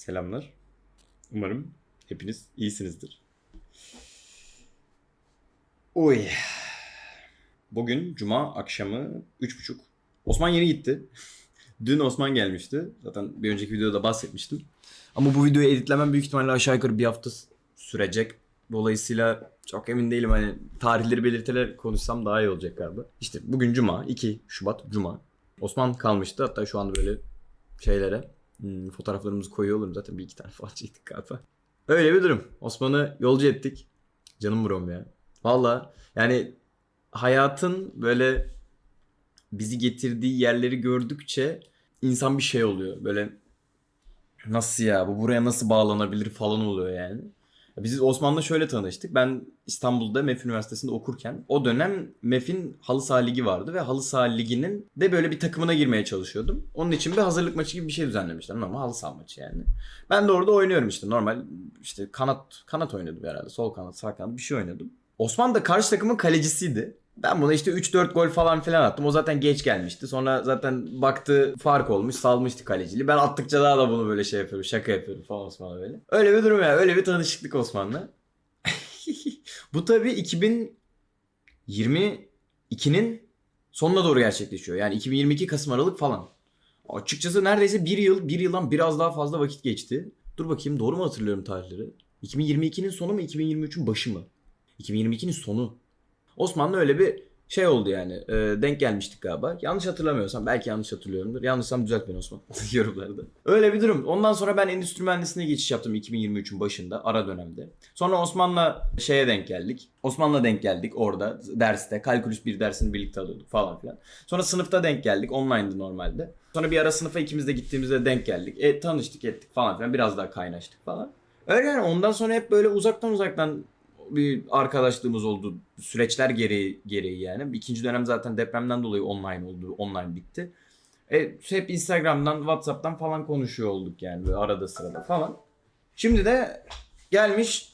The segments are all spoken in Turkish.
Selamlar. Umarım hepiniz iyisinizdir. Oy. Bugün cuma akşamı 3.30. Osman yeni gitti. Dün Osman gelmişti. Zaten bir önceki videoda bahsetmiştim. Ama bu videoyu editlemem büyük ihtimalle aşağı yukarı bir hafta sürecek. Dolayısıyla çok emin değilim hani tarihleri belirterek konuşsam daha iyi olacak galiba. İşte bugün cuma 2 Şubat cuma. Osman kalmıştı hatta şu anda böyle şeylere hmm, fotoğraflarımızı koyuyor olurum zaten bir iki tane falan çektik galiba. Öyle bir durum. Osman'ı yolcu ettik. Canım brom ya. Valla yani hayatın böyle bizi getirdiği yerleri gördükçe insan bir şey oluyor. Böyle nasıl ya bu buraya nasıl bağlanabilir falan oluyor yani. Biz Osman'la şöyle tanıştık. Ben İstanbul'da MEF Üniversitesi'nde okurken o dönem MEF'in halı saha ligi vardı ve halı saha liginin de böyle bir takımına girmeye çalışıyordum. Onun için bir hazırlık maçı gibi bir şey düzenlemişler. Normal halı saha maçı yani. Ben de orada oynuyorum işte normal işte kanat kanat oynadım herhalde. Sol kanat, sağ kanat bir şey oynadım. Osman da karşı takımın kalecisiydi. Ben buna işte 3-4 gol falan filan attım. O zaten geç gelmişti. Sonra zaten baktı fark olmuş salmıştı kaleciliği. Ben attıkça daha da bunu böyle şey yapıyorum. Şaka yapıyorum falan Osman'la böyle. Öyle bir durum ya. Öyle bir tanışıklık Osman'la. Bu tabii 2022'nin sonuna doğru gerçekleşiyor. Yani 2022 Kasım Aralık falan. Açıkçası neredeyse bir yıl, bir yıldan biraz daha fazla vakit geçti. Dur bakayım doğru mu hatırlıyorum tarihleri? 2022'nin sonu mu 2023'ün başı mı? 2022'nin sonu. Osman'la öyle bir şey oldu yani. E, denk gelmiştik galiba. Yanlış hatırlamıyorsam belki yanlış hatırlıyorumdur. Yanlışsam düzelt beni Osman yorumlarda. Öyle bir durum. Ondan sonra ben endüstri mühendisliğine geçiş yaptım 2023'ün başında ara dönemde. Sonra Osman'la şeye denk geldik. Osman'la denk geldik orada derste. Kalkülüs bir dersini birlikte alıyorduk falan filan. Sonra sınıfta denk geldik. Online'dı normalde. Sonra bir ara sınıfa ikimiz de gittiğimizde denk geldik. E, tanıştık ettik falan filan. Biraz daha kaynaştık falan. Öyle yani ondan sonra hep böyle uzaktan uzaktan bir arkadaşlığımız oldu. Süreçler gereği, gereği yani. İkinci dönem zaten depremden dolayı online oldu. Online bitti. E, hep Instagram'dan, Whatsapp'tan falan konuşuyor olduk yani böyle arada sırada falan. Şimdi de gelmiş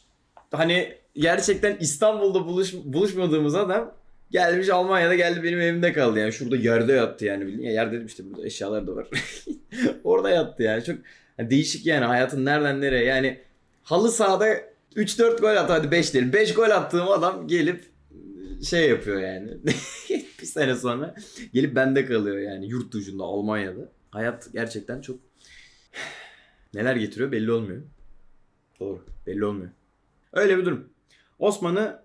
hani gerçekten İstanbul'da buluş, buluşmadığımız adam gelmiş Almanya'da geldi benim evimde kaldı yani. Şurada yerde yattı yani bildiğin. Ya işte burada eşyalar da var. Orada yattı yani. Çok yani değişik yani hayatın nereden nereye yani halı sahada 3-4 gol at hadi 5 değil. 5 gol attığım adam gelip şey yapıyor yani. bir sene sonra gelip bende kalıyor yani yurt dışında Almanya'da. Hayat gerçekten çok neler getiriyor belli olmuyor. Doğru belli olmuyor. Öyle bir durum. Osman'ı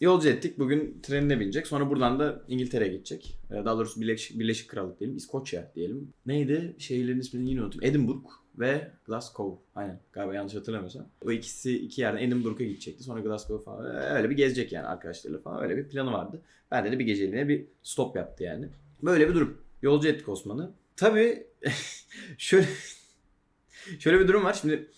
yolcu ettik. Bugün trenine binecek. Sonra buradan da İngiltere'ye gidecek. Ee, Daha doğrusu Birleşik, Birleşik Krallık diyelim. İskoçya diyelim. Neydi? Şehirlerin ismini yine unuttum. Edinburgh ve Glasgow. Aynen. Galiba yanlış hatırlamıyorsam. O ikisi iki yerden Edinburgh'a gidecekti. Sonra Glasgow falan. Öyle bir gezecek yani arkadaşlarıyla falan. Öyle bir planı vardı. Ben de bir geceliğine bir stop yaptı yani. Böyle bir durum. Yolcu ettik Osman'ı. Tabii şöyle şöyle bir durum var. Şimdi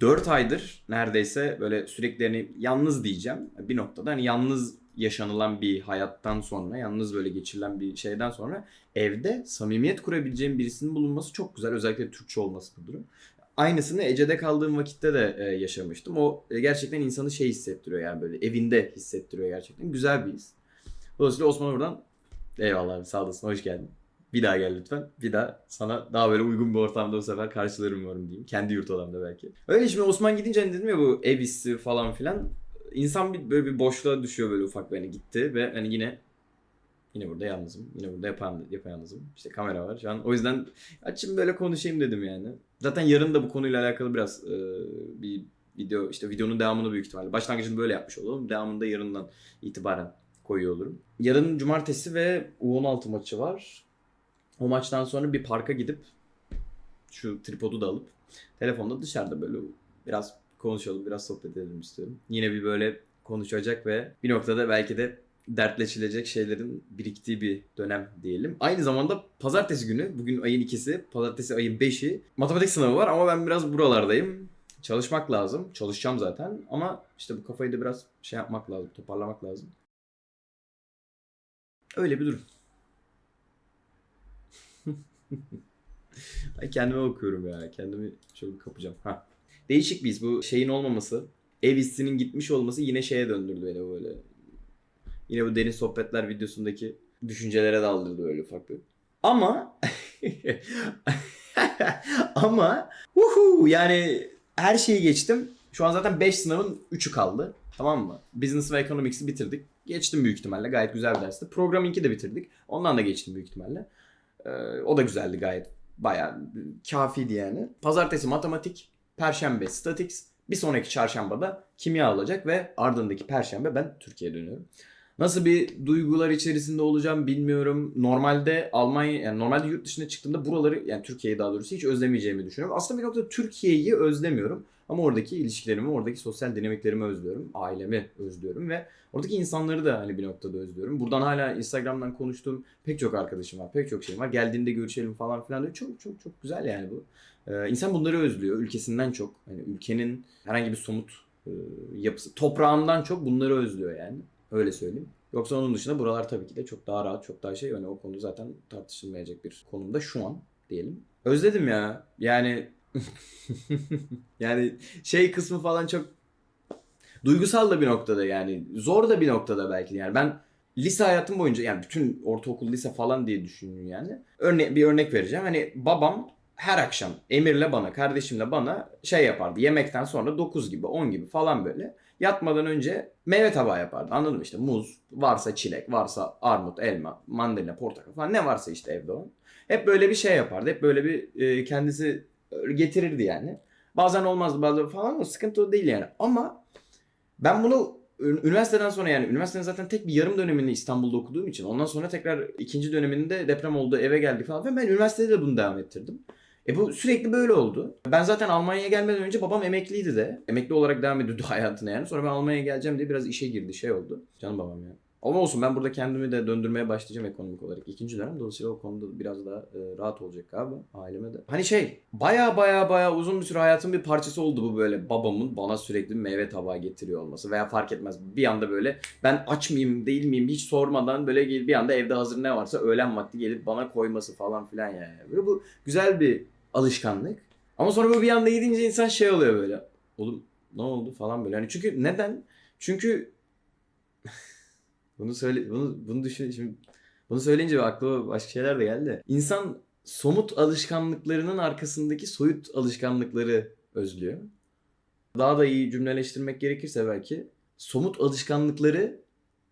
4 aydır neredeyse böyle sürekli hani yalnız diyeceğim. Bir noktada hani yalnız yaşanılan bir hayattan sonra, yalnız böyle geçirilen bir şeyden sonra evde samimiyet kurabileceğim birisinin bulunması çok güzel. Özellikle Türkçe olması bu durum. Aynısını Ece'de kaldığım vakitte de e, yaşamıştım. O e, gerçekten insanı şey hissettiriyor yani böyle evinde hissettiriyor gerçekten. Güzel bir his. Dolayısıyla Osman buradan eyvallah abi sağ olasın hoş geldin. Bir daha gel lütfen. Bir daha sana daha böyle uygun bir ortamda bu sefer karşılarım umarım diyeyim. Kendi yurt odamda belki. Öyle şimdi Osman gidince hani dedim ya bu ev hissi falan filan. İnsan bir böyle bir boşluğa düşüyor böyle ufak beni gitti ve hani yine yine burada yalnızım. Yine burada yapan yapayalnızım. İşte kamera var şu an. O yüzden açayım böyle konuşayım dedim yani. Zaten yarın da bu konuyla alakalı biraz e, bir video işte videonun devamını büyük ihtimalle. Başlangıcını böyle yapmış olalım. Devamını da yarından itibaren koyuyor olurum. Yarın cumartesi ve U16 maçı var. O maçtan sonra bir parka gidip şu tripodu da alıp telefonda dışarıda böyle biraz konuşalım, biraz sohbet edelim istiyorum. Yine bir böyle konuşacak ve bir noktada belki de dertleşilecek şeylerin biriktiği bir dönem diyelim. Aynı zamanda pazartesi günü, bugün ayın ikisi, pazartesi ayın beşi matematik sınavı var ama ben biraz buralardayım. Çalışmak lazım. Çalışacağım zaten ama işte bu kafayı da biraz şey yapmak lazım, toparlamak lazım. Öyle bir durum. Ay kendime bakıyorum ya. Kendimi şöyle kapacağım. Ha. Değişik biz bu şeyin olmaması. Ev hissinin gitmiş olması yine şeye döndürdü beni böyle. Yine bu deniz sohbetler videosundaki düşüncelere daldırdı öyle bir. Ama Ama uhu, yani her şeyi geçtim. Şu an zaten 5 sınavın 3'ü kaldı. Tamam mı? Business ve Economics'i bitirdik. Geçtim büyük ihtimalle. Gayet güzel bir dersti. Programming'i de bitirdik. Ondan da geçtim büyük ihtimalle. Ee, o da güzeldi gayet. Bayağı kafiydi yani. Pazartesi matematik, perşembe statics, bir sonraki çarşambada kimya olacak ve ardındaki perşembe ben Türkiye'ye dönüyorum. Nasıl bir duygular içerisinde olacağım bilmiyorum. Normalde Almanya yani normalde yurt dışına çıktığımda buraları yani Türkiye'yi daha doğrusu hiç özlemeyeceğimi düşünüyorum. Aslında bir noktada Türkiye'yi özlemiyorum. Ama oradaki ilişkilerimi, oradaki sosyal dinamiklerimi özlüyorum. Ailemi özlüyorum ve oradaki insanları da hani bir noktada özlüyorum. Buradan hala Instagram'dan konuştuğum pek çok arkadaşım var, pek çok şeyim var. Geldiğinde görüşelim falan filan diyor. Çok çok çok güzel yani bu. Ee, insan bunları özlüyor ülkesinden çok. Hani ülkenin herhangi bir somut e, yapısı, toprağından çok bunları özlüyor yani. Öyle söyleyeyim. Yoksa onun dışında buralar tabii ki de çok daha rahat, çok daha şey. Yani o konu zaten tartışılmayacak bir konumda şu an diyelim. Özledim ya. Yani yani şey kısmı falan çok duygusal da bir noktada yani. Zor da bir noktada belki yani. Ben lise hayatım boyunca yani bütün ortaokul, lise falan diye düşünün yani. Örne bir örnek vereceğim. Hani babam her akşam Emir'le bana, kardeşimle bana şey yapardı. Yemekten sonra 9 gibi, 10 gibi falan böyle. Yatmadan önce meyve tabağı yapardı. Anladın mı? İşte muz, varsa çilek, varsa armut, elma, mandalina, portakal falan ne varsa işte evde o. Hep böyle bir şey yapardı. Hep böyle bir e, kendisi getirirdi yani. Bazen olmazdı bazen falan ama sıkıntı değil yani. Ama ben bunu üniversiteden sonra yani üniversitenin zaten tek bir yarım dönemini İstanbul'da okuduğum için ondan sonra tekrar ikinci döneminde deprem oldu eve geldik falan ve ben üniversitede de bunu devam ettirdim. E bu sürekli böyle oldu. Ben zaten Almanya'ya gelmeden önce babam emekliydi de. Emekli olarak devam ediyordu hayatına yani. Sonra ben Almanya'ya geleceğim diye biraz işe girdi şey oldu. Canım babam ya. Ama olsun ben burada kendimi de döndürmeye başlayacağım ekonomik olarak. İkinci dönem dolayısıyla o konuda biraz daha e, rahat olacak galiba aileme de. Hani şey baya baya baya uzun bir süre hayatın bir parçası oldu bu böyle babamın bana sürekli meyve tabağı getiriyor olması. Veya fark etmez bir anda böyle ben aç mıyım değil miyim hiç sormadan böyle bir anda evde hazır ne varsa öğlen vakti gelip bana koyması falan filan yani. Böyle bu güzel bir alışkanlık. Ama sonra bu bir anda yedince insan şey oluyor böyle. Oğlum ne oldu falan böyle. Hani çünkü neden? Çünkü bunu söyle bunu bunu düşün şimdi bunu söyleyince aklıma başka şeyler de geldi. İnsan somut alışkanlıklarının arkasındaki soyut alışkanlıkları özlüyor. Daha da iyi cümleleştirmek gerekirse belki somut alışkanlıkları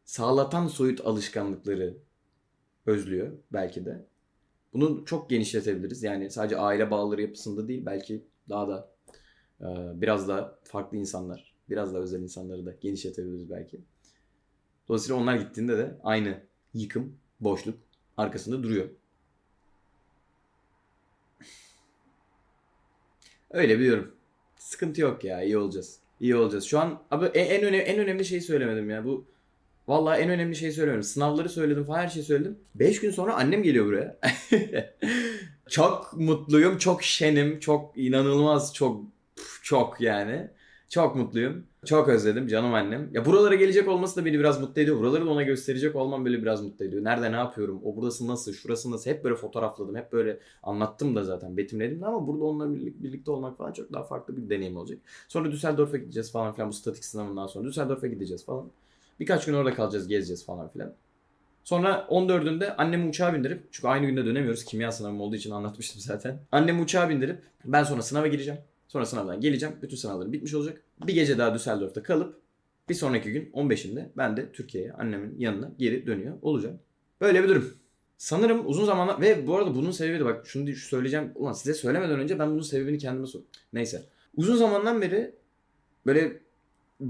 sağlatan soyut alışkanlıkları özlüyor belki de. Bunu çok genişletebiliriz. Yani sadece aile bağları yapısında değil belki daha da e, biraz da farklı insanlar, biraz da özel insanları da genişletebiliriz belki. Dolayısıyla onlar gittiğinde de aynı yıkım, boşluk arkasında duruyor. Öyle biliyorum. Sıkıntı yok ya, iyi olacağız. İyi olacağız. Şu an abi en en, önemli, en önemli şeyi söylemedim ya. Bu Vallahi en önemli şeyi söylüyorum. Sınavları söyledim falan her şeyi söyledim. 5 gün sonra annem geliyor buraya. çok mutluyum, çok şenim, çok inanılmaz, çok çok yani. Çok mutluyum. Çok özledim canım annem. Ya buralara gelecek olması da beni biraz mutlu ediyor. Buraları da ona gösterecek olmam böyle biraz mutlu ediyor. Nerede ne yapıyorum? O burası nasıl? Şurası nasıl? Hep böyle fotoğrafladım. Hep böyle anlattım da zaten. Betimledim de ama burada onunla birlik- birlikte olmak falan çok daha farklı bir deneyim olacak. Sonra Düsseldorf'a gideceğiz falan filan. Bu statik sınavından sonra Düsseldorf'a gideceğiz falan. Birkaç gün orada kalacağız, gezeceğiz falan filan. Sonra 14'ünde annemi uçağa bindirip, çünkü aynı günde dönemiyoruz. Kimya sınavım olduğu için anlatmıştım zaten. Annemi uçağa bindirip ben sonra sınava gireceğim. Sonra sınavdan geleceğim. Bütün sınavlarım bitmiş olacak. Bir gece daha Düsseldorf'ta kalıp bir sonraki gün 15'inde ben de Türkiye'ye annemin yanına geri dönüyor olacağım. Böyle bir durum. Sanırım uzun zamanlar ve bu arada bunun sebebi de bak şunu şu söyleyeceğim. Ulan size söylemeden önce ben bunun sebebini kendime sor. Neyse. Uzun zamandan beri böyle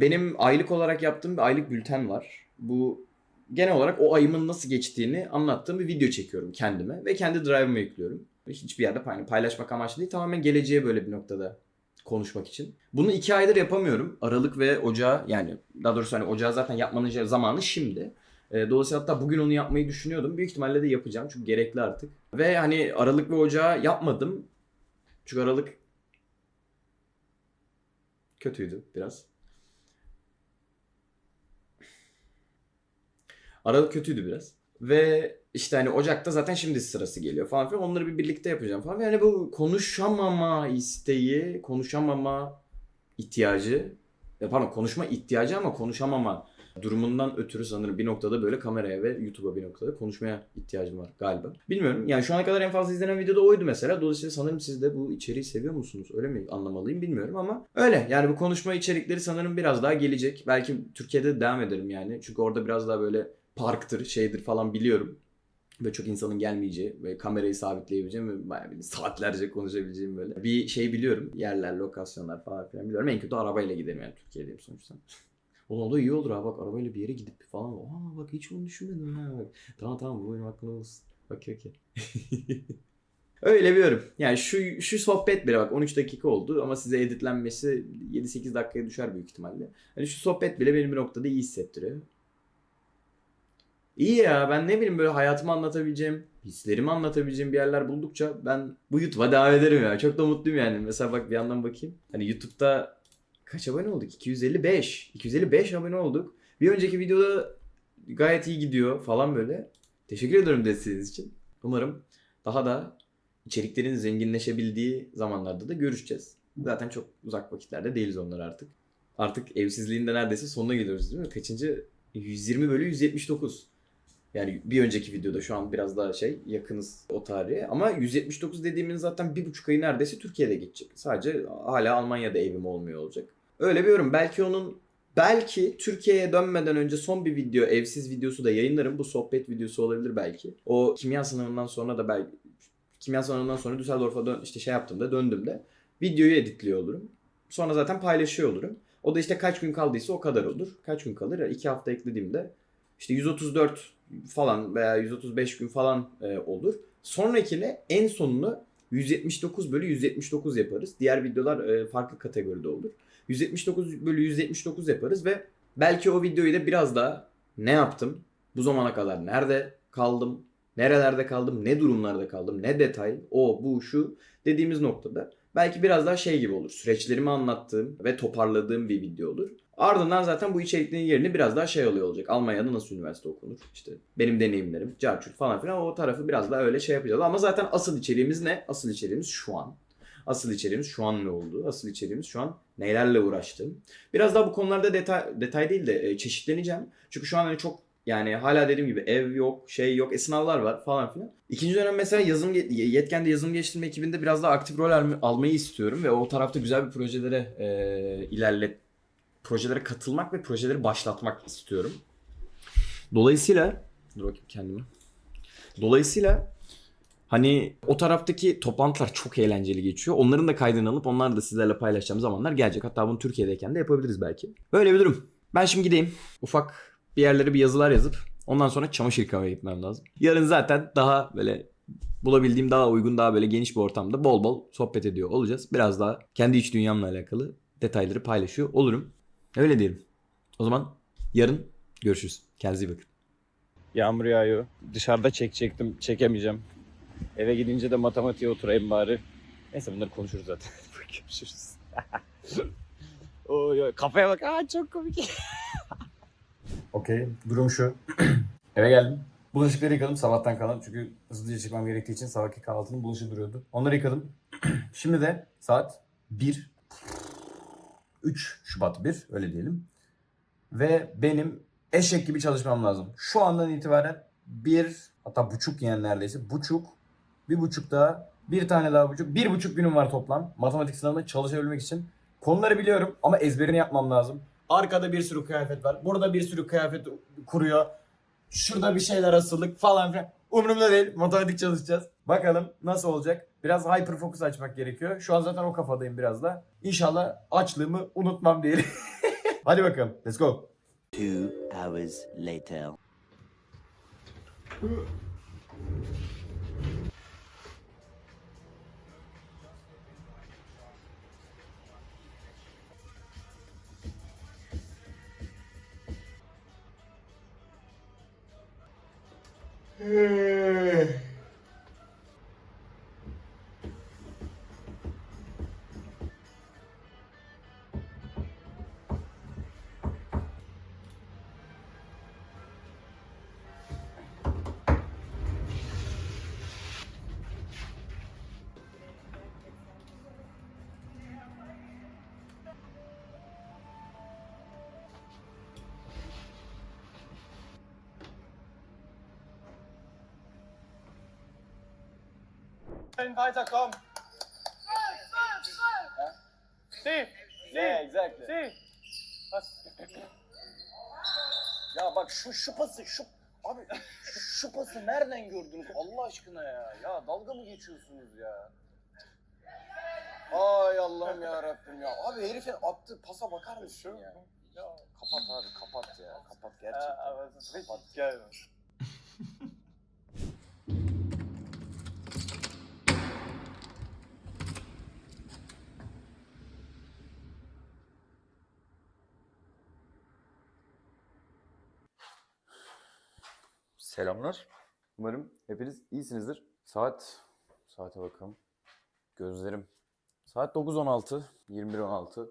benim aylık olarak yaptığım bir aylık bülten var. Bu genel olarak o ayımın nasıl geçtiğini anlattığım bir video çekiyorum kendime ve kendi drive'ıma yüklüyorum. Hiçbir yerde pay- paylaşmak amaçlı değil. Tamamen geleceğe böyle bir noktada konuşmak için. Bunu iki aydır yapamıyorum. Aralık ve Ocağı yani daha doğrusu hani Ocağı zaten yapmanın zamanı şimdi. E, Dolayısıyla hatta bugün onu yapmayı düşünüyordum. Büyük ihtimalle de yapacağım çünkü gerekli artık. Ve hani Aralık ve Ocağı yapmadım. Çünkü Aralık kötüydü biraz. Aralık kötüydü biraz. Ve işte hani Ocak'ta zaten şimdi sırası geliyor falan filan. Onları bir birlikte yapacağım falan. Ve hani bu konuşamama isteği, konuşamama ihtiyacı. Ya pardon konuşma ihtiyacı ama konuşamama Durumundan ötürü sanırım bir noktada böyle kameraya ve YouTube'a bir noktada konuşmaya ihtiyacım var galiba. Bilmiyorum. Yani şu ana kadar en fazla izlenen video da oydu mesela. Dolayısıyla sanırım siz de bu içeriği seviyor musunuz? Öyle mi anlamalıyım bilmiyorum ama öyle. Yani bu konuşma içerikleri sanırım biraz daha gelecek. Belki Türkiye'de de devam ederim yani. Çünkü orada biraz daha böyle parktır, şeydir falan biliyorum. Ve çok insanın gelmeyeceği ve kamerayı sabitleyebileceğim ve bayağı saatlerce konuşabileceğim böyle. Bir şey biliyorum. Yerler, lokasyonlar falan filan biliyorum. En kötü arabayla giderim yani Türkiye'deyim sonuçta. Ulan o da iyi olur ha bak arabayla bir yere gidip falan. Aa bak hiç onu düşünmedim ha. Bak. Tamam tamam bu benim aklımda olsun. Okey okey. Öyle bir yorum. Yani şu şu sohbet bile bak 13 dakika oldu ama size editlenmesi 7-8 dakikaya düşer büyük ihtimalle. Hani şu sohbet bile benim bir noktada iyi hissettiriyor. İyi ya ben ne bileyim böyle hayatımı anlatabileceğim, hislerimi anlatabileceğim bir yerler buldukça ben bu YouTube'a devam ederim ya. Çok da mutluyum yani. Mesela bak bir yandan bakayım. Hani YouTube'da kaç abone olduk? 255. 255 abone olduk. Bir önceki videoda gayet iyi gidiyor falan böyle. Teşekkür ederim desteğiniz için. Umarım daha da içeriklerin zenginleşebildiği zamanlarda da görüşeceğiz. Zaten çok uzak vakitlerde değiliz onlar artık. Artık evsizliğin de neredeyse sonuna geliyoruz değil mi? Kaçıncı? 120 bölü 179. Yani bir önceki videoda şu an biraz daha şey yakınız o tarihe. Ama 179 dediğimiz zaten bir buçuk ayı neredeyse Türkiye'de geçecek. Sadece hala Almanya'da evim olmuyor olacak. Öyle bir yorum. Belki onun belki Türkiye'ye dönmeden önce son bir video evsiz videosu da yayınlarım. Bu sohbet videosu olabilir belki. O kimya sınavından sonra da belki kimya sınavından sonra Düsseldorf'a dön, işte şey yaptığımda döndüğümde videoyu editliyor olurum. Sonra zaten paylaşıyor olurum. O da işte kaç gün kaldıysa o kadar olur. Kaç gün kalır? 2 hafta eklediğimde işte 134 falan veya 135 gün falan e, olur. Sonrakine en sonunu 179 bölü 179 yaparız. Diğer videolar e, farklı kategoride olur. 179 bölü 179 yaparız ve belki o videoyu da biraz daha ne yaptım? Bu zamana kadar nerede kaldım? Nerelerde kaldım? Ne durumlarda kaldım? Ne detay? O, bu, şu dediğimiz noktada belki biraz daha şey gibi olur. Süreçlerimi anlattığım ve toparladığım bir video olur. Ardından zaten bu içeriklerin yerini biraz daha şey oluyor olacak. Almanya'da nasıl üniversite okunur? İşte benim deneyimlerim, carçur falan filan o tarafı biraz daha öyle şey yapacağız. Ama zaten asıl içeriğimiz ne? Asıl içeriğimiz şu an. Asıl içeriğimiz şu an ne oldu? Asıl içeriğimiz şu an nelerle uğraştım. Biraz daha bu konularda detay, detay değil de e, çeşitleneceğim. Çünkü şu an hani çok yani hala dediğim gibi ev yok, şey yok, e, var falan filan. İkinci dönem mesela yazım yetkende yazılım geliştirme ekibinde biraz daha aktif rol alm- almayı istiyorum ve o tarafta güzel bir projelere e, ilerlet projelere katılmak ve projeleri başlatmak istiyorum. Dolayısıyla dur bakayım kendime. Dolayısıyla hani o taraftaki toplantılar çok eğlenceli geçiyor. Onların da kaydını alıp onları da sizlerle paylaşacağım zamanlar gelecek. Hatta bunu Türkiye'deyken de yapabiliriz belki. Böyle bir durum. Ben şimdi gideyim. Ufak bir yerlere bir yazılar yazıp ondan sonra çamaşır yıkamaya gitmem lazım. Yarın zaten daha böyle bulabildiğim daha uygun daha böyle geniş bir ortamda bol bol sohbet ediyor olacağız. Biraz daha kendi iç dünyamla alakalı detayları paylaşıyor olurum. Öyle diyelim. O zaman yarın görüşürüz. Kendinize iyi bakın. Yağmur yağıyor. Dışarıda çekecektim. Çekemeyeceğim. Eve gidince de matematiğe oturayım bari. Neyse bunları konuşuruz zaten. Görüşürüz. oy, kafaya bak. Aa, çok komik. Okey. Durum şu. Eve geldim. Bulaşıkları yıkadım sabahtan kalan. Çünkü hızlıca çıkmam gerektiği için sabahki kahvaltının bulaşığı duruyordu. Onları yıkadım. Şimdi de saat 1. 3 Şubat 1 öyle diyelim. Ve benim eşek gibi çalışmam lazım. Şu andan itibaren bir hatta buçuk yani neredeyse buçuk bir buçuk daha bir tane daha buçuk bir buçuk günüm var toplam matematik sınavında çalışabilmek için. Konuları biliyorum ama ezberini yapmam lazım. Arkada bir sürü kıyafet var. Burada bir sürü kıyafet kuruyor. Şurada bir şeyler asıllık falan filan. Umurumda değil. Matematik çalışacağız. Bakalım nasıl olacak? Biraz hyper hyperfocus açmak gerekiyor. Şu an zaten o kafadayım biraz da. İnşallah açlığımı unutmam diyelim. Hadi bakalım. Let's go. Two hours later. Hmm. Weiter, komm. See, yeah, exactly. See. Ya bak şu şu pası şu abi şu pası nereden gördünüz Allah aşkına ya? Ya dalga mı geçiyorsunuz ya? Ay Allah'ım ya Rabbim ya. Abi herifin attığı pasa bakar mısın ya? Ya kapat abi kapat ya. Kapat gerçekten. kapat. Selamlar. Umarım hepiniz iyisinizdir. Saat, saate bakalım. Gözlerim. Saat 9.16, 21.16.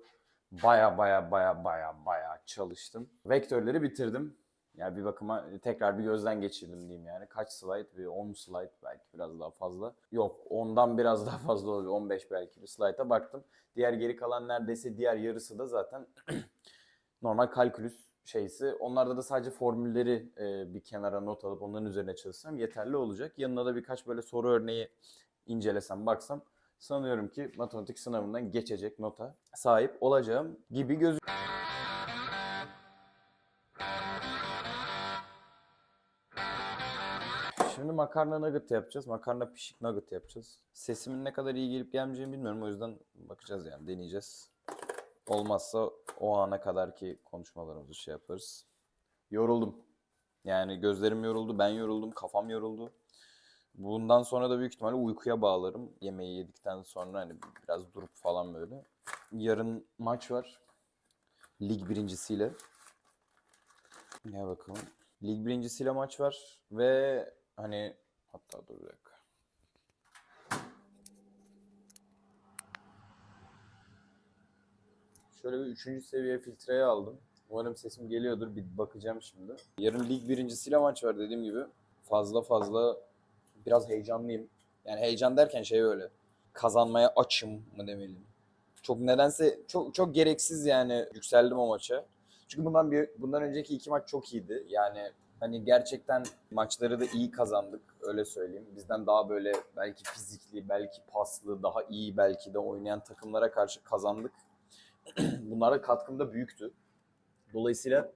Baya baya baya baya baya çalıştım. Vektörleri bitirdim. Yani bir bakıma tekrar bir gözden geçirdim diyeyim yani. Kaç slide? Bir 10 slide belki biraz daha fazla. Yok ondan biraz daha fazla oluyor. 15 belki bir slide'a baktım. Diğer geri kalan neredeyse diğer yarısı da zaten normal kalkülüs şeysi. Onlarda da sadece formülleri e, bir kenara not alıp onların üzerine çalışsam yeterli olacak. Yanına da birkaç böyle soru örneği incelesem, baksam sanıyorum ki matematik sınavından geçecek nota sahip olacağım gibi gözüküyor. Şimdi makarna nugget yapacağız. Makarna pişik nugget yapacağız. Sesimin ne kadar iyi gelip gelmeyeceğini bilmiyorum. O yüzden bakacağız yani deneyeceğiz. Olmazsa o ana kadar ki konuşmalarımızı şey yaparız. Yoruldum. Yani gözlerim yoruldu, ben yoruldum, kafam yoruldu. Bundan sonra da büyük ihtimalle uykuya bağlarım. Yemeği yedikten sonra hani biraz durup falan böyle. Yarın maç var. Lig birincisiyle. Ne bakalım. Lig birincisiyle maç var ve hani hatta dur bir dakika. Şöyle bir üçüncü seviye filtreye aldım. Umarım sesim geliyordur. Bir bakacağım şimdi. Yarın lig birincisiyle maç var dediğim gibi. Fazla fazla biraz heyecanlıyım. Yani heyecan derken şey öyle. Kazanmaya açım mı demeliyim. Çok nedense çok çok gereksiz yani yükseldim o maça. Çünkü bundan bir bundan önceki iki maç çok iyiydi. Yani hani gerçekten maçları da iyi kazandık öyle söyleyeyim. Bizden daha böyle belki fizikli, belki paslı, daha iyi belki de oynayan takımlara karşı kazandık. Bunlara katkım da büyüktü. Dolayısıyla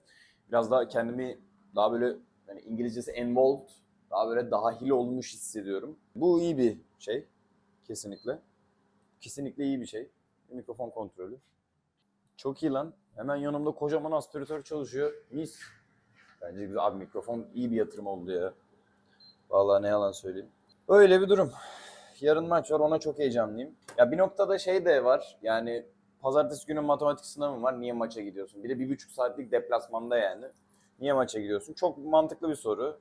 biraz daha kendimi daha böyle yani İngilizcesi involved, daha böyle dahil olmuş hissediyorum. Bu iyi bir şey kesinlikle. Kesinlikle iyi bir şey. Mikrofon kontrolü. Çok iyi lan. Hemen yanımda kocaman aspiratör çalışıyor. Mis. Bence güzel. Abi mikrofon iyi bir yatırım oldu ya. Vallahi ne yalan söyleyeyim. Öyle bir durum. Yarın maç var ona çok heyecanlıyım. Ya bir noktada şey de var. Yani pazartesi günü matematik sınavım var. Niye maça gidiyorsun? Bir de bir buçuk saatlik deplasmanda yani. Niye maça gidiyorsun? Çok mantıklı bir soru.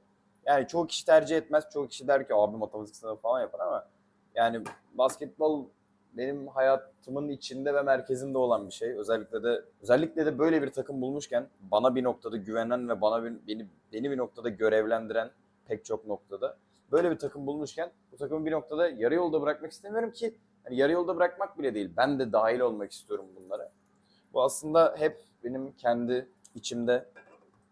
Yani çoğu kişi tercih etmez. Çoğu kişi der ki abi matematik sınavı falan yapar ama yani basketbol benim hayatımın içinde ve merkezinde olan bir şey. Özellikle de özellikle de böyle bir takım bulmuşken bana bir noktada güvenen ve bana bir, beni beni bir noktada görevlendiren pek çok noktada böyle bir takım bulmuşken bu takımı bir noktada yarı yolda bırakmak istemiyorum ki hani yarı yolda bırakmak bile değil. Ben de dahil olmak istiyorum bunlara. Bu aslında hep benim kendi içimde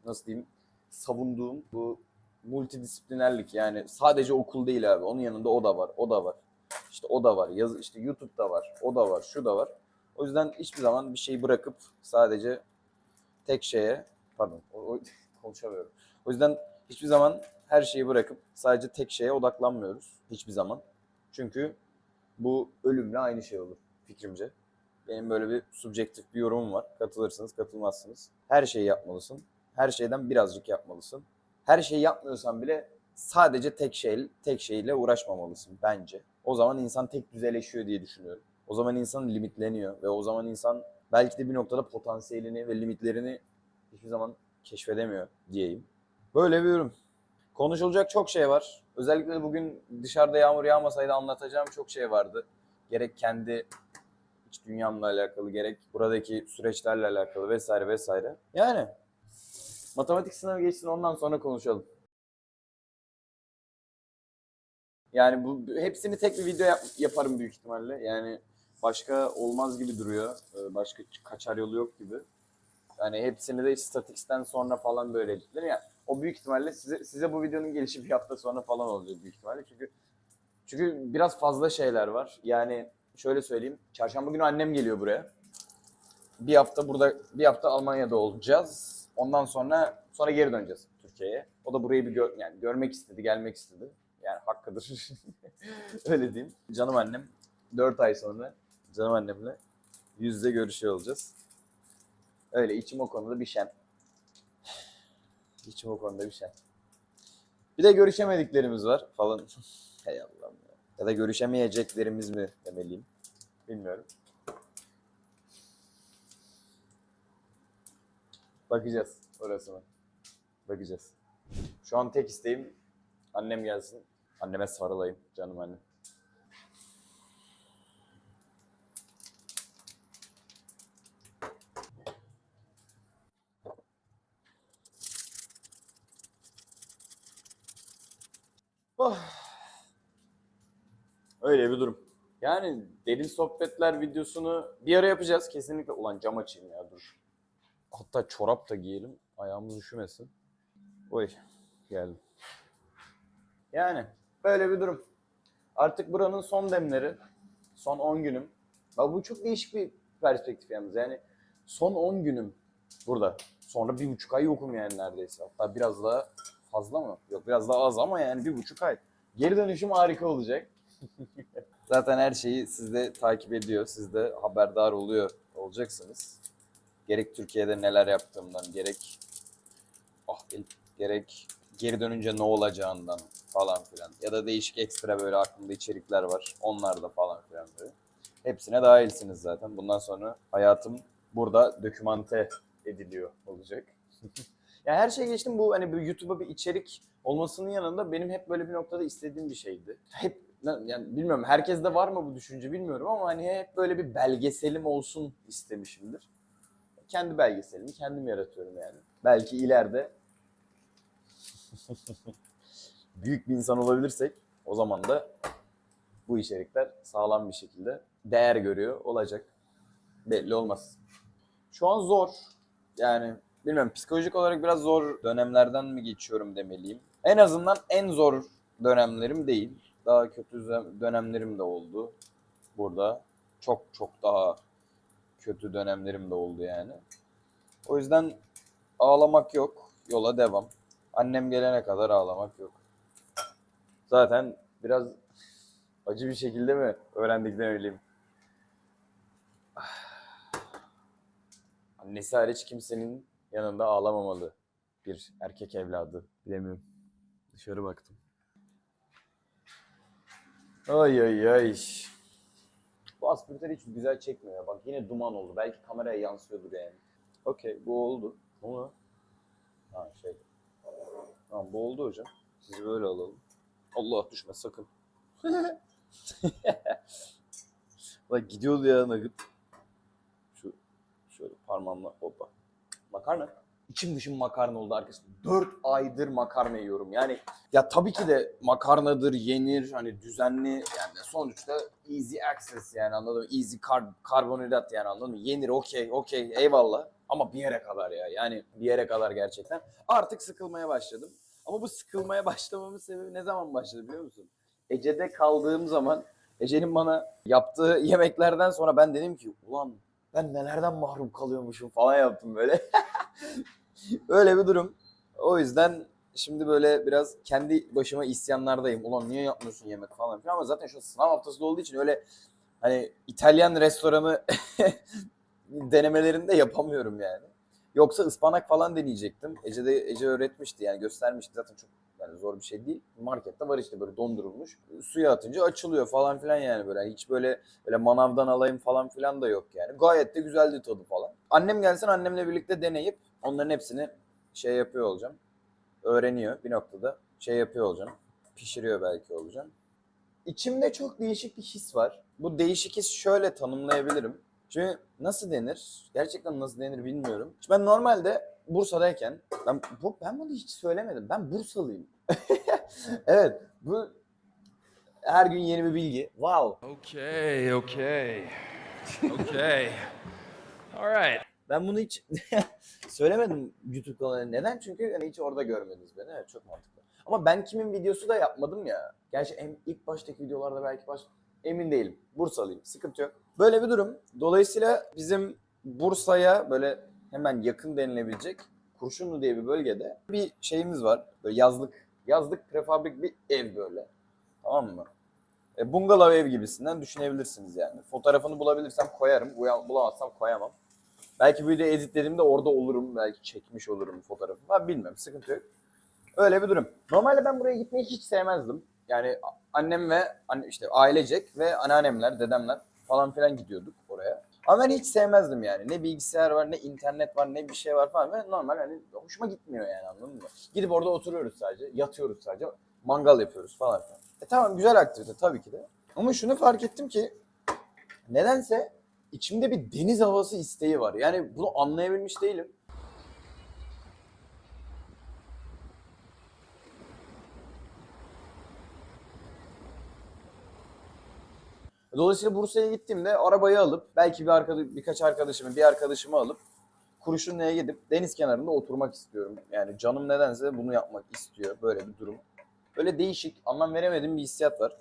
nasıl diyeyim savunduğum bu multidisiplinerlik yani sadece okul değil abi. Onun yanında o da var, o da var. İşte o da var. Yaz işte YouTube'da var, o da var, şu da var. O yüzden hiçbir zaman bir şeyi bırakıp sadece tek şeye pardon o, o- konuşamıyorum. O yüzden hiçbir zaman her şeyi bırakıp sadece tek şeye odaklanmıyoruz hiçbir zaman. Çünkü bu ölümle aynı şey olur fikrimce. Benim böyle bir subjektif bir yorumum var. Katılırsınız, katılmazsınız. Her şeyi yapmalısın. Her şeyden birazcık yapmalısın. Her şeyi yapmıyorsan bile sadece tek şey tek şeyle uğraşmamalısın bence. O zaman insan tek düzeleşiyor diye düşünüyorum. O zaman insan limitleniyor ve o zaman insan belki de bir noktada potansiyelini ve limitlerini hiçbir zaman keşfedemiyor diyeyim. Böyle bir yorum. Konuşulacak çok şey var. Özellikle bugün dışarıda yağmur yağmasaydı anlatacağım çok şey vardı. Gerek kendi iç dünyamla alakalı, gerek buradaki süreçlerle alakalı vesaire vesaire. Yani matematik sınavı geçsin ondan sonra konuşalım. Yani bu hepsini tek bir video yap- yaparım büyük ihtimalle. Yani başka olmaz gibi duruyor. Ee, Başka kaçar yolu yok gibi. Yani hepsini de Statix'ten sonra falan böyle editler. Yani o büyük ihtimalle size size bu videonun gelişi bir hafta sonra falan olacak büyük ihtimalle. Çünkü Çünkü biraz fazla şeyler var. Yani şöyle söyleyeyim. Çarşamba günü annem geliyor buraya. Bir hafta burada, bir hafta Almanya'da olacağız. Ondan sonra sonra geri döneceğiz Türkiye'ye. O da burayı bir gör, yani görmek istedi, gelmek istedi. Yani hakkıdır. Öyle diyeyim. Canım annem 4 ay sonra canım annemle yüz yüze görüşüyor olacağız. Öyle içim o konuda bir şen. İçim o konuda bir şen. Bir de görüşemediklerimiz var falan. Hay Allah'ım ya. Ya da görüşemeyeceklerimiz mi demeliyim. Bilmiyorum. Bakacağız orasına. Bakacağız. Şu an tek isteğim annem gelsin. Anneme sarılayım canım annem. Öyle bir durum. Yani derin sohbetler videosunu bir ara yapacağız kesinlikle. Ulan cam açayım ya dur. Hatta çorap da giyelim. Ayağımız üşümesin. Oy geldim. Yani böyle bir durum. Artık buranın son demleri. Son 10 günüm. Bak bu çok değişik bir perspektif yalnız. Yani son 10 günüm burada. Sonra bir buçuk ay yokum yani neredeyse. Hatta biraz daha fazla mı? Yok biraz daha az ama yani bir buçuk ay. Geri dönüşüm harika olacak. Zaten her şeyi siz de takip ediyor. Siz de haberdar oluyor olacaksınız. Gerek Türkiye'de neler yaptığımdan, gerek ah gerek geri dönünce ne olacağından falan filan. Ya da değişik ekstra böyle aklımda içerikler var. Onlar da falan filan böyle. Hepsine dahilsiniz zaten. Bundan sonra hayatım burada dokümante ediliyor olacak. ya her şey geçtim bu hani YouTube'a bir içerik olmasının yanında benim hep böyle bir noktada istediğim bir şeydi. Hep yani bilmiyorum herkeste var mı bu düşünce bilmiyorum ama hani hep böyle bir belgeselim olsun istemişimdir. Kendi belgeselimi kendim yaratıyorum yani. Belki ileride büyük bir insan olabilirsek o zaman da bu içerikler sağlam bir şekilde değer görüyor olacak. Belli olmaz. Şu an zor. Yani bilmiyorum psikolojik olarak biraz zor dönemlerden mi geçiyorum demeliyim. En azından en zor dönemlerim değil. Daha kötü dö- dönemlerim de oldu burada. Çok çok daha kötü dönemlerim de oldu yani. O yüzden ağlamak yok. Yola devam. Annem gelene kadar ağlamak yok. Zaten biraz acı bir şekilde mi öğrendikten öyleyim. Annesi hariç kimsenin yanında ağlamamalı bir erkek evladı. Bilemiyorum. Dışarı baktım. Ay ay ay. Bu aspiratör hiç güzel çekmiyor ya. Bak yine duman oldu. Belki kameraya yansıyordur yani. Okey bu oldu. Ne oldu? Ha şey. Tamam bu oldu hocam. Sizi böyle alalım. Allah düşme sakın. Bak gidiyordu ya nugget. Şu şöyle parmağımla hoppa. Makarna. İçim dışım makarna oldu arkadaşlar. 4 aydır makarna yiyorum. Yani ya tabii ki de makarnadır, yenir, hani düzenli yani sonuçta easy access yani anladın mı? Easy kar karbonhidrat yani anladın mı? Yenir okey okey eyvallah. Ama bir yere kadar ya yani bir yere kadar gerçekten. Artık sıkılmaya başladım. Ama bu sıkılmaya başlamamın sebebi ne zaman başladı biliyor musun? Ece'de kaldığım zaman Ece'nin bana yaptığı yemeklerden sonra ben dedim ki ulan ben nelerden mahrum kalıyormuşum falan yaptım böyle. Öyle bir durum. O yüzden şimdi böyle biraz kendi başıma isyanlardayım. Ulan niye yapmıyorsun yemek falan filan ama zaten şu sınav haftası olduğu için öyle hani İtalyan restoranı denemelerinde yapamıyorum yani. Yoksa ıspanak falan deneyecektim. Ece de Ece öğretmişti yani göstermişti zaten çok yani zor bir şey değil. Markette var işte böyle dondurulmuş. Suya atınca açılıyor falan filan yani böyle. Hiç böyle böyle manavdan alayım falan filan da yok yani. Gayet de güzeldi tadı falan. Annem gelsin annemle birlikte deneyip onların hepsini şey yapıyor olacağım. Öğreniyor bir noktada. Şey yapıyor olacağım. Pişiriyor belki olacağım. İçimde çok değişik bir his var. Bu değişik his şöyle tanımlayabilirim. Çünkü nasıl denir? Gerçekten nasıl denir bilmiyorum. Şimdi ben normalde Bursa'dayken ben bu, ben bunu hiç söylemedim. Ben Bursalıyım. evet, bu her gün yeni bir bilgi. Wow. Okay, okay. Okay. All right. Ben bunu hiç söylemedim YouTube kanalına. Neden? Çünkü hani hiç orada görmediniz beni. Evet, çok mantıklı. Ama ben kimin videosu da yapmadım ya. Gerçi en, ilk baştaki videolarda belki baş... Emin değilim. Bursalıyım. Sıkıntı yok. Böyle bir durum. Dolayısıyla bizim Bursa'ya böyle hemen yakın denilebilecek Kurşunlu diye bir bölgede bir şeyimiz var. Böyle yazlık, yazlık prefabrik bir ev böyle. Tamam mı? E, bungalov ev gibisinden düşünebilirsiniz yani. Fotoğrafını bulabilirsem koyarım. Bulamazsam koyamam. Belki video editlediğimde orada olurum. Belki çekmiş olurum fotoğrafı. Ben bilmiyorum. Sıkıntı yok. Öyle bir durum. Normalde ben buraya gitmeyi hiç sevmezdim. Yani annem ve işte ailecek ve anneannemler, dedemler falan filan gidiyorduk oraya. Ama ben hiç sevmezdim yani. Ne bilgisayar var, ne internet var, ne bir şey var falan. Ve normal hani hoşuma gitmiyor yani anladın mı? Gidip orada oturuyoruz sadece, yatıyoruz sadece, mangal yapıyoruz falan filan. E tamam güzel aktivite tabii ki de. Ama şunu fark ettim ki nedense içimde bir deniz havası isteği var. Yani bunu anlayabilmiş değilim. Dolayısıyla Bursa'ya gittiğimde arabayı alıp belki bir arkadaş, birkaç arkadaşımı, bir arkadaşımı alıp Kurşunlu'ya gidip deniz kenarında oturmak istiyorum. Yani canım nedense bunu yapmak istiyor böyle bir durum. Böyle değişik, anlam veremediğim bir hissiyat var.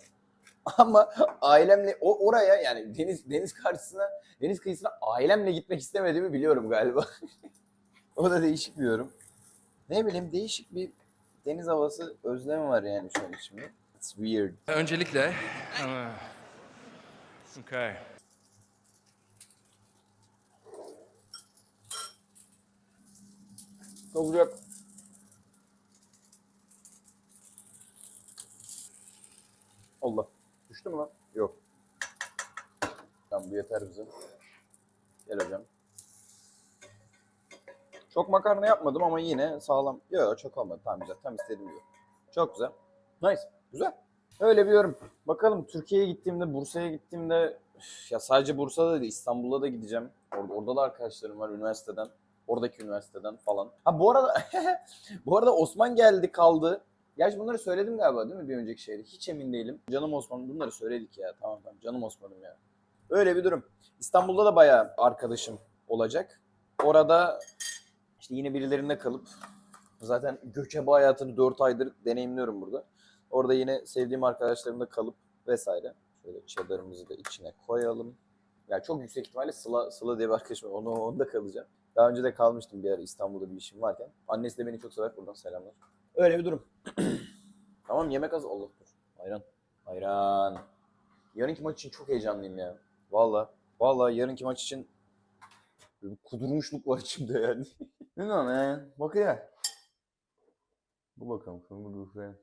Ama ailemle o oraya yani deniz deniz karşısına, deniz kıyısına ailemle gitmek istemediğimi biliyorum galiba. o da değişik bir yorum. Ne bileyim değişik bir deniz havası özlemi var yani şu an içimde. It's weird. Öncelikle... uh, Okay. Olacak. Allah. Düştü mü lan? Yok. Tamam bu yeter bize. Gel hocam. Çok makarna yapmadım ama yine sağlam. Yok çok olmadı. Tamam güzel. Tam istediğim gibi. Çok güzel. Nice. Güzel. Öyle bir yorum. Bakalım Türkiye'ye gittiğimde, Bursa'ya gittiğimde ya sadece Bursa'da değil İstanbul'a da gideceğim. Orada, orada da arkadaşlarım var üniversiteden. Oradaki üniversiteden falan. Ha bu arada bu arada Osman geldi kaldı. Gerçi bunları söyledim galiba değil mi bir önceki şeyde? Hiç emin değilim. Canım Osman bunları söyledik ya. Tamam tamam canım Osman'ım ya. Öyle bir durum. İstanbul'da da bayağı arkadaşım olacak. Orada işte yine birilerinde kalıp zaten göçebe hayatını 4 aydır deneyimliyorum burada. Orada yine sevdiğim arkadaşlarımla kalıp vesaire. Şöyle cheddar'ımızı da içine koyalım. Yani çok yüksek ihtimalle Sıla, Sıla diye bir arkadaşım var. Onu, onda kalacağım. Daha önce de kalmıştım bir ara İstanbul'da bir işim varken. Annesi de beni çok sever. Buradan selamlar. Öyle bir durum. tamam yemek az. Allah dur. Ayran. Ayran. Yarınki maç için çok heyecanlıyım ya. Valla. Valla yarınki maç için bir kudurmuşluk var içimde yani. Bilmiyorum ya. Bakıyor. Bu bakalım. Kırmızı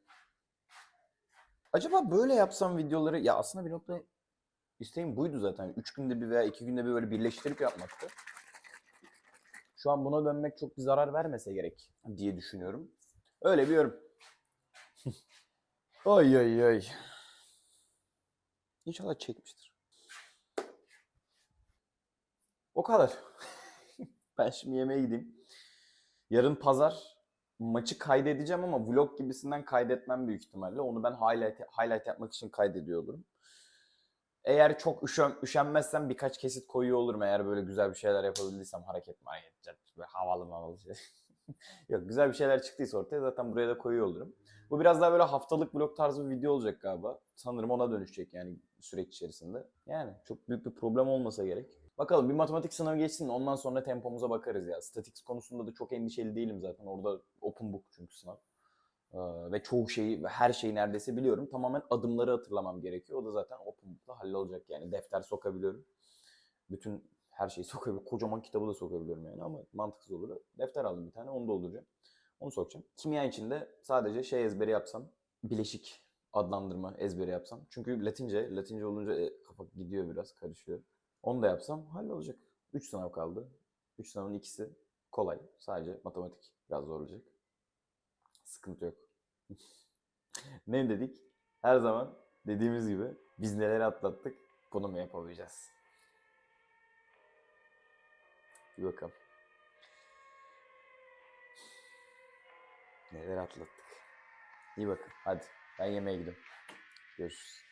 Acaba böyle yapsam videoları ya aslında bir nokta isteğim buydu zaten. Üç günde bir veya iki günde bir böyle birleştirip yapmaktı. Şu an buna dönmek çok bir zarar vermese gerek diye düşünüyorum. Öyle bir yorum. ay ay ay. İnşallah çekmiştir. O kadar. ben şimdi yemeğe gideyim. Yarın pazar maçı kaydedeceğim ama vlog gibisinden kaydetmem büyük ihtimalle. Onu ben highlight, highlight yapmak için kaydediyor olurum. Eğer çok üşen, üşenmezsem birkaç kesit koyuyor olurum. Eğer böyle güzel bir şeyler yapabildiysem hareket hareket böyle havalı şey. Yok güzel bir şeyler çıktıysa ortaya zaten buraya da koyuyor olurum. Bu biraz daha böyle haftalık vlog tarzı bir video olacak galiba. Sanırım ona dönüşecek yani süreç içerisinde. Yani çok büyük bir problem olmasa gerek. Bakalım bir matematik sınavı geçsin ondan sonra tempomuza bakarız ya. Statistics konusunda da çok endişeli değilim zaten. Orada open book çünkü sınav. Ee, ve çoğu şeyi her şeyi neredeyse biliyorum. Tamamen adımları hatırlamam gerekiyor. O da zaten open book'la hallolacak yani. Defter sokabiliyorum. Bütün her şeyi sokabiliyorum. Kocaman kitabı da sokabiliyorum yani ama mantıksız olur. Defter aldım bir tane onu dolduracağım. Onu sokacağım. Kimya için de sadece şey ezberi yapsam. Bileşik adlandırma ezberi yapsam. Çünkü Latince, Latince olunca e, kafa gidiyor biraz karışıyor. Onu da yapsam hallolacak. 3 sınav kaldı. 3 sınavın ikisi kolay. Sadece matematik biraz zor olacak. Sıkıntı yok. ne dedik? Her zaman dediğimiz gibi biz neler atlattık bunu mu yapabileceğiz? Bir bakalım. Neler atlattık. İyi bakın. Hadi ben yemeğe gidiyorum. Görüşürüz.